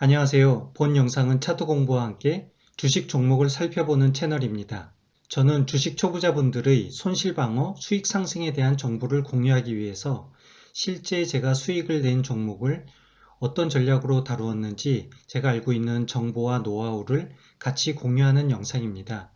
안녕하세요. 본 영상은 차트 공부와 함께 주식 종목을 살펴보는 채널입니다. 저는 주식 초보자분들의 손실 방어, 수익 상승에 대한 정보를 공유하기 위해서 실제 제가 수익을 낸 종목을 어떤 전략으로 다루었는지 제가 알고 있는 정보와 노하우를 같이 공유하는 영상입니다.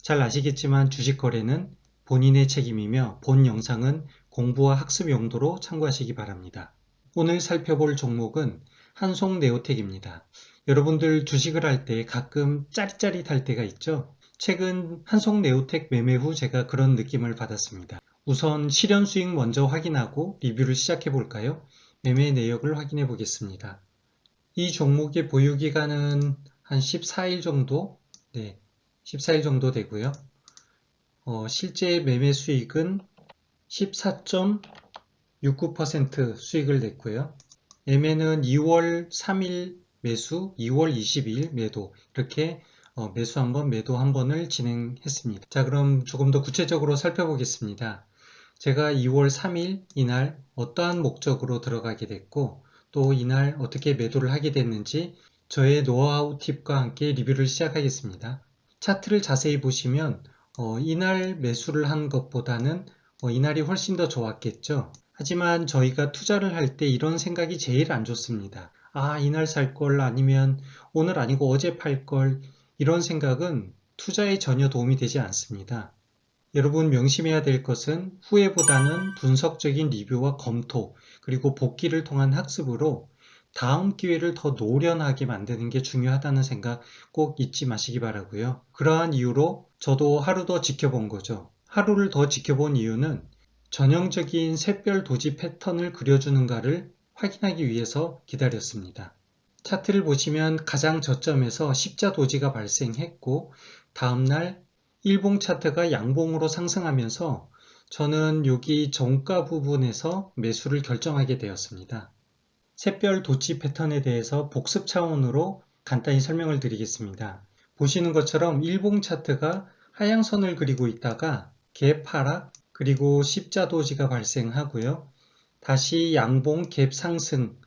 잘 아시겠지만 주식 거래는 본인의 책임이며 본 영상은 공부와 학습 용도로 참고하시기 바랍니다. 오늘 살펴볼 종목은 한송네오텍입니다. 여러분들 주식을 할 때 가끔 짜릿짜릿할 때가 있죠? 최근 한송네오텍 매매 후 제가 그런 느낌을 받았습니다. 우선 실현 수익 먼저 확인하고 리뷰를 시작해 볼까요? 매매 내역을 확인해 보겠습니다. 이 종목의 보유 기간은 한 14일 정도, 네, 14일 정도 되고요. 어, 실제 매매 수익은 14.69% 수익을 냈고요. 매매는 2월 3일 매수, 2월 22일 매도 이렇게 어, 매수 한 번, 매도 한 번을 진행했습니다. 자 그럼 조금 더 구체적으로 살펴보겠습니다. 제가 2월 3일 이날 어떠한 목적으로 들어가게 됐고 또 이날 어떻게 매도를 하게 됐는지 저의 노하우 팁과 함께 리뷰를 시작하겠습니다. 차트를 자세히 보시면 어, 이날 매수를 한 것보다는 어, 이날이 훨씬 더 좋았겠죠. 하지만 저희가 투자를 할 때 이런 생각이 제일 안 좋습니다. 아, 이날 살 걸 아니면 오늘 아니고 어제 팔 걸 이런 생각은 투자에 전혀 도움이 되지 않습니다. 여러분 명심해야 될 것은 후회보다는 분석적인 리뷰와 검토 그리고 복귀를 통한 학습으로 다음 기회를 더 노련하게 만드는 게 중요하다는 생각 꼭 잊지 마시기 바라고요. 그러한 이유로 저도 하루 더 지켜본 거죠. 하루를 더 지켜본 이유는 전형적인 샛별 도지 패턴을 그려주는가를 확인하기 위해서 기다렸습니다. 차트를 보시면 가장 저점에서 십자 도지가 발생했고 다음날 일봉 차트가 양봉으로 상승하면서 저는 여기 정가 부분에서 매수를 결정하게 되었습니다. 샛별 도치 패턴에 대해서 복습 차원으로 간단히 설명을 드리겠습니다. 보시는 것처럼 일봉 차트가 하향선을 그리고 있다가 갭 하락, 그리고 십자도지가 발생하고요. 다시 양봉 갭 상승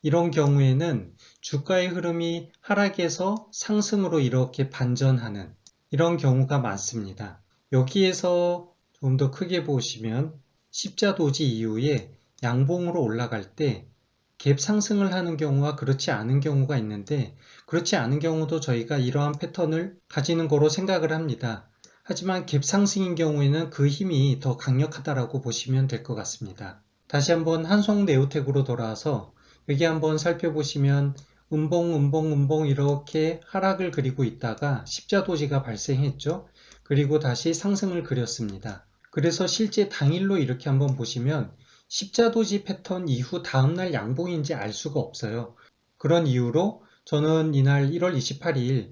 이런 경우에는 주가의 흐름이 하락에서 상승으로 이렇게 반전하는 이런 경우가 많습니다. 여기에서 좀 더 크게 보시면 십자도지 이후에 양봉으로 올라갈 때 갭 상승을 하는 경우와 그렇지 않은 경우가 있는데 그렇지 않은 경우도 저희가 이러한 패턴을 가지는 거로 생각을 합니다. 하지만 갭상승인 경우에는 그 힘이 더 강력하다라고 보시면 될 것 같습니다. 다시 한번 한송 네오텍으로 돌아와서 여기 한번 살펴보시면 음봉 음봉 음봉 이렇게 하락을 그리고 있다가 십자도지가 발생했죠. 그리고 다시 상승을 그렸습니다. 그래서 실제 당일로 이렇게 한번 보시면 십자도지 패턴 이후 다음날 양봉인지 알 수가 없어요. 그런 이유로 저는 이날 1월 28일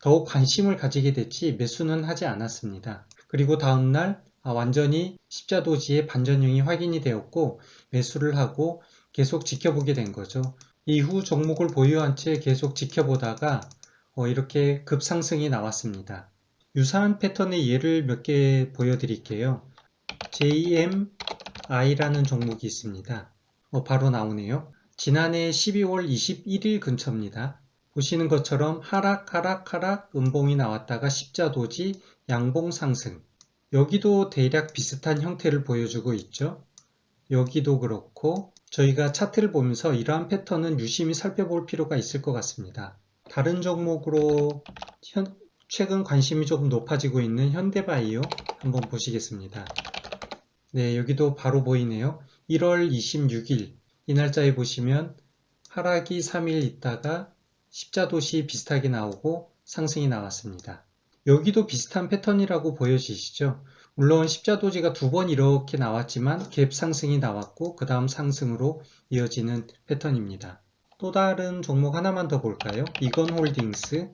더욱 관심을 가지게 됐지 매수는 하지 않았습니다. 그리고 다음날 아, 완전히 십자도지의 반전형이 확인이 되었고 매수를 하고 계속 지켜보게 된 거죠. 이후 종목을 보유한 채 계속 지켜보다가 어, 이렇게 급상승이 나왔습니다. 유사한 패턴의 예를 몇 개 보여드릴게요. JMI라는 종목이 있습니다. 어, 바로 나오네요. 지난해 12월 21일 근처입니다. 보시는 것처럼 하락 하락 하락 음봉이 나왔다가 십자도지 양봉 상승. 여기도 대략 비슷한 형태를 보여주고 있죠. 여기도 그렇고 저희가 차트를 보면서 이러한 패턴은 유심히 살펴볼 필요가 있을 것 같습니다. 다른 종목으로 현, 최근 관심이 조금 높아지고 있는 현대바이오 한번 보시겠습니다. 네 여기도 바로 보이네요. 1월 26일. 이 날짜에 보시면 하락이 3일 있다가 십자도시 비슷하게 나오고 상승이 나왔습니다. 여기도 비슷한 패턴이라고 보여지시죠? 물론 십자도지가 두 번 이렇게 나왔지만 갭 상승이 나왔고 그 다음 상승으로 이어지는 패턴입니다. 또 다른 종목 하나만 더 볼까요? 이건 홀딩스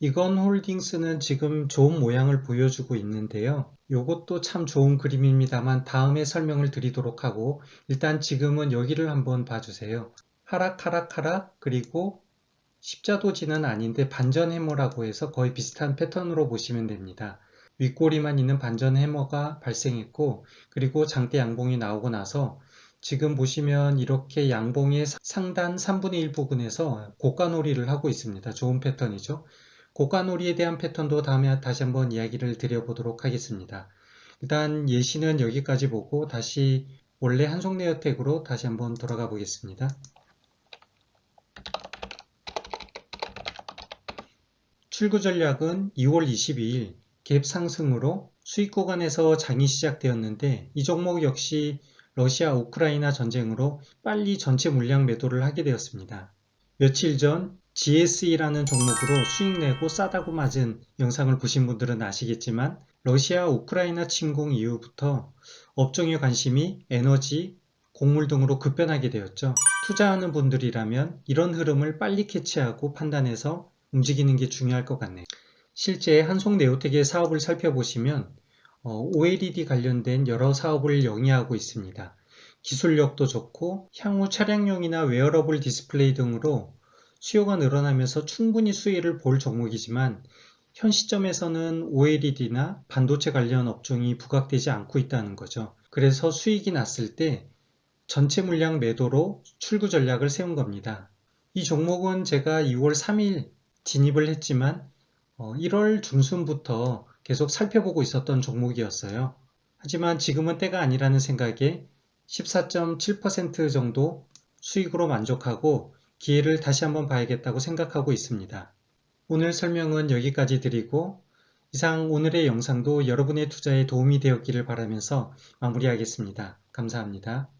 이건 홀딩스는 지금 좋은 모양을 보여주고 있는데요. 이것도 참 좋은 그림입니다만 다음에 설명을 드리도록 하고 일단 지금은 여기를 한번 봐주세요. 하락 하락 하락 그리고 십자도지는 아닌데 반전 해머라고 해서 거의 비슷한 패턴으로 보시면 됩니다. 윗꼬리만 있는 반전 해머가 발생했고 그리고 장대 양봉이 나오고 나서 지금 보시면 이렇게 양봉의 상단 3분의 1 부분에서 고가놀이를 하고 있습니다. 좋은 패턴이죠. 고가놀이에 대한 패턴도 다음에 다시 한번 이야기를 드려보도록 하겠습니다. 일단 예시는 여기까지 보고 다시 원래 한송레어택으로 다시 한번 돌아가 보겠습니다. 출구 전략은 2월 22일 갭 상승으로 수익 구간에서 장이 시작되었는데 이 종목 역시 러시아 우크라이나 전쟁으로 빨리 전체 물량 매도를 하게 되었습니다. 며칠 전 GSE라는 종목으로 수익 내고 싸다고 맞은 영상을 보신 분들은 아시겠지만 러시아 우크라이나 침공 이후부터 업종의 관심이 에너지, 곡물 등으로 급변하게 되었죠. 투자하는 분들이라면 이런 흐름을 빨리 캐치하고 판단해서 움직이는 게 중요할 것 같네요. 실제 한송네오텍의 사업을 살펴보시면 어, OLED 관련된 여러 사업을 영위하고 있습니다. 기술력도 좋고 향후 차량용이나 웨어러블 디스플레이 등으로 수요가 늘어나면서 충분히 수혜를 볼 종목이지만 현 시점에서는 OLED나 반도체 관련 업종이 부각되지 않고 있다는 거죠. 그래서 수익이 났을 때 전체 물량 매도로 출구 전략을 세운 겁니다. 이 종목은 제가 2월 3일 진입을 했지만 1월 중순부터 계속 살펴보고 있었던 종목이었어요. 하지만 지금은 때가 아니라는 생각에 14.7% 정도 수익으로 만족하고 기회를 다시 한번 봐야겠다고 생각하고 있습니다. 오늘 설명은 여기까지 드리고 이상 오늘의 영상도 여러분의 투자에 도움이 되었기를 바라면서 마무리하겠습니다. 감사합니다.